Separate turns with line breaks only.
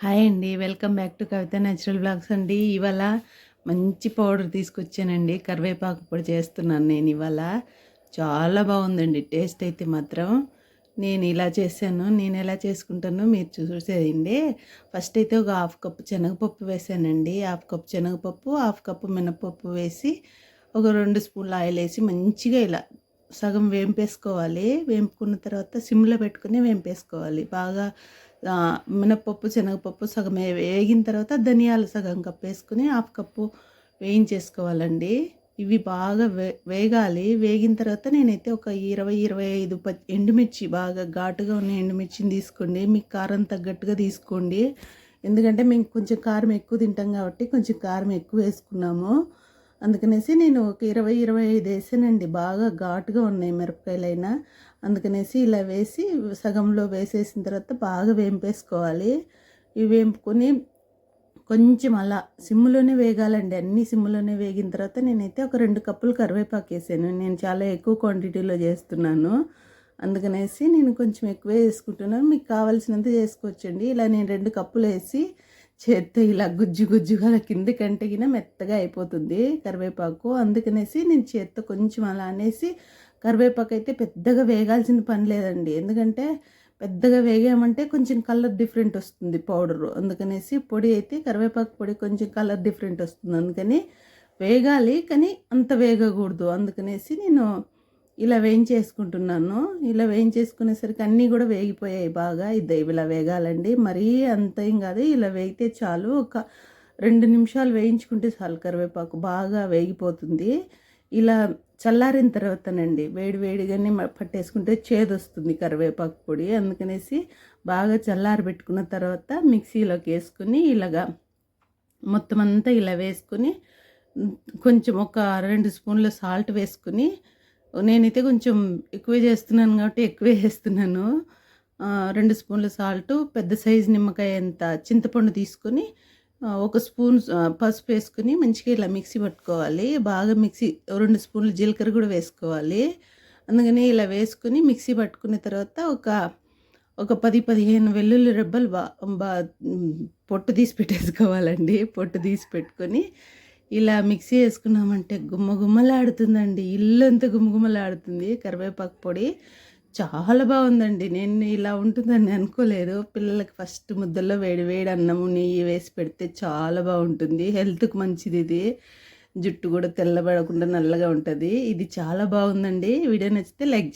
Hi అండి. Welcome back to Kavitha natural blogs అండి. ఇవాళ మంచి పౌడర్ తీసుకొచ్చానండి. కరివేపాకు పొడి చేస్తున్నాను నేను ఇవాళ. చాలా బాగుందండి. టేస్ట్ అయితే మాత్రం నేను ఇలా చేశాను. నేను ఎలా చేసుకుంటానో మీరు చూసేయండి. ఫస్ట్ అయితే ఒక హాఫ్ కప్ శనగపప్పు వేసానండి. హాఫ్ కప్ శనగపప్పు హాఫ్ కప్ మినపప్పు వేసి ఒక రెండు స్పూన్లు ఆయిల్ వేసి మంచిగా ఇలా సగం వేంపేసుకోవాలి. వేంపుకున్న తర్వాత సిమ్లో పెట్టుకుని వేంపేసుకోవాలి. బాగా మినప్పప్పు శనగపప్పు సగం వేగిన తర్వాత ధనియాలు సగం కప్పు వేసుకుని హాఫ్ కప్పు వేయించేసుకోవాలండి. ఇవి బాగా వే వేగాలి. వేగిన తర్వాత నేనైతే ఒక ఇరవై ఇరవై ఐదు ప ఎండుమిర్చి బాగా ఘాటుగా ఉన్న ఎండుమిర్చిని తీసుకోండి. మీకు కారం తగ్గట్టుగా తీసుకోండి. ఎందుకంటే మేము కొంచెం కారం ఎక్కువ తింటాం కాబట్టి కొంచెం కారం ఎక్కువ వేసుకున్నాము. అందుకనేసి నేను ఒక ఇరవై ఇరవై ఐదు వేసానండి. బాగా ఘాటుగా ఉన్నాయి మిరపకాయలైనా. అందుకనేసి ఇలా వేసి సగంలో వేసేసిన తర్వాత బాగా వేంపేసుకోవాలి. ఇవి వేంపుకొని కొంచెం అలా సిమ్లోనే వేగాలండి. అన్ని సిమ్లోనే వేగిన తర్వాత నేనైతే ఒక రెండు కప్పులు కరివేపాకు వేసాను. నేను చాలా ఎక్కువ క్వాంటిటీలో చేస్తున్నాను. అందుకనేసి నేను కొంచెం ఎక్కువ వేసుకుంటున్నాను. మీకు కావాల్సినంత చేసుకోవచ్చండి. ఇలా నేను రెండు కప్పులు వేసి చేత్తో ఇలా గుజ్జు గుజ్జుగా కింద కంటిగిన మెత్తగా అయిపోతుంది కరివేపాకు. అందుకనేసి నేను చేత్తో కొంచెం అలా అనేసి కరివేపాకు అయితే పెద్దగా వేగాల్సిన పని లేదండి. ఎందుకంటే పెద్దగా వేగామంటే కొంచెం కలర్ డిఫరెంట్ వస్తుంది పౌడరు. అందుకనేసి పొడి అయితే కరివేపాకు పొడి కొంచెం కలర్ డిఫరెంట్ వస్తుంది. అందుకని వేగాలి కానీ అంత వేగకూడదు. అందుకనేసి నేను ఇలా వేయించేసుకుంటున్నాను. ఇలా వేయించేసుకునేసరికి అన్నీ కూడా వేగిపోయాయి బాగా. ఇది ఇలా వేగాలండి. మరీ అంత ఏం కాదు. ఇలా వేగితే చాలు. ఒక రెండు నిమిషాలు వేయించుకుంటే చాలు కరివేపాకు. బాగా వేగిపోతుంది. ఇలా చల్లారిన తర్వాతనండి. వేడి వేడిగానే పట్టేసుకుంటే చేదు వస్తుంది కరివేపాకు పొడి. అందుకనేసి బాగా చల్లారి పెట్టుకున్న తర్వాత మిక్సీలోకి వేసుకుని ఇలాగా మొత్తం అంతా ఇలా వేసుకుని కొంచెం ఒక రెండు స్పూన్ల సాల్ట్ వేసుకుని నేనైతే కొంచెం ఎక్కువ చేస్తున్నాను కాబట్టి ఎక్కువే వేస్తున్నాను. రెండు స్పూన్ల సాల్ట్ పెద్ద సైజు నిమ్మకాయ ఎంత చింతపండు తీసుకొని ఒక స్పూన్ పసుపు వేసుకుని మంచిగా ఇలా మిక్సీ పట్టుకోవాలి. బాగా మిక్సీ రెండు స్పూన్లు జీలకర్ర కూడా వేసుకోవాలి. అందుకని ఇలా వేసుకుని మిక్సీ పట్టుకున్న తర్వాత ఒక ఒక పది పదిహేను వెల్లుల్లి రెబ్బలు బా బా పొట్టు తీసి పెట్టేసుకోవాలండి. పొట్టు తీసి పెట్టుకొని ఇలా మిక్సీ వేసుకున్నామంటే గుమ్మ గుమ్మలాడుతుందండి ఇల్లు అంతా గుమ్మగుమ్మలాడుతుంది. కరివేపాకు పొడి చాలా బాగుందండి. నేను ఇలా ఉంటుందని అనుకోలేదు. పిల్లలకి ఫస్ట్ ముద్దల్లో వేడి వేడి అన్నము నెయ్యి వేసి పెడితే చాలా బాగుంటుంది. హెల్త్కి మంచిది ఇది. జుట్టు కూడా తెల్లబడకుండా నల్లగా ఉంటుంది. ఇది చాలా బాగుందండి. వీడియో నచ్చితే లైక్ చేయండి.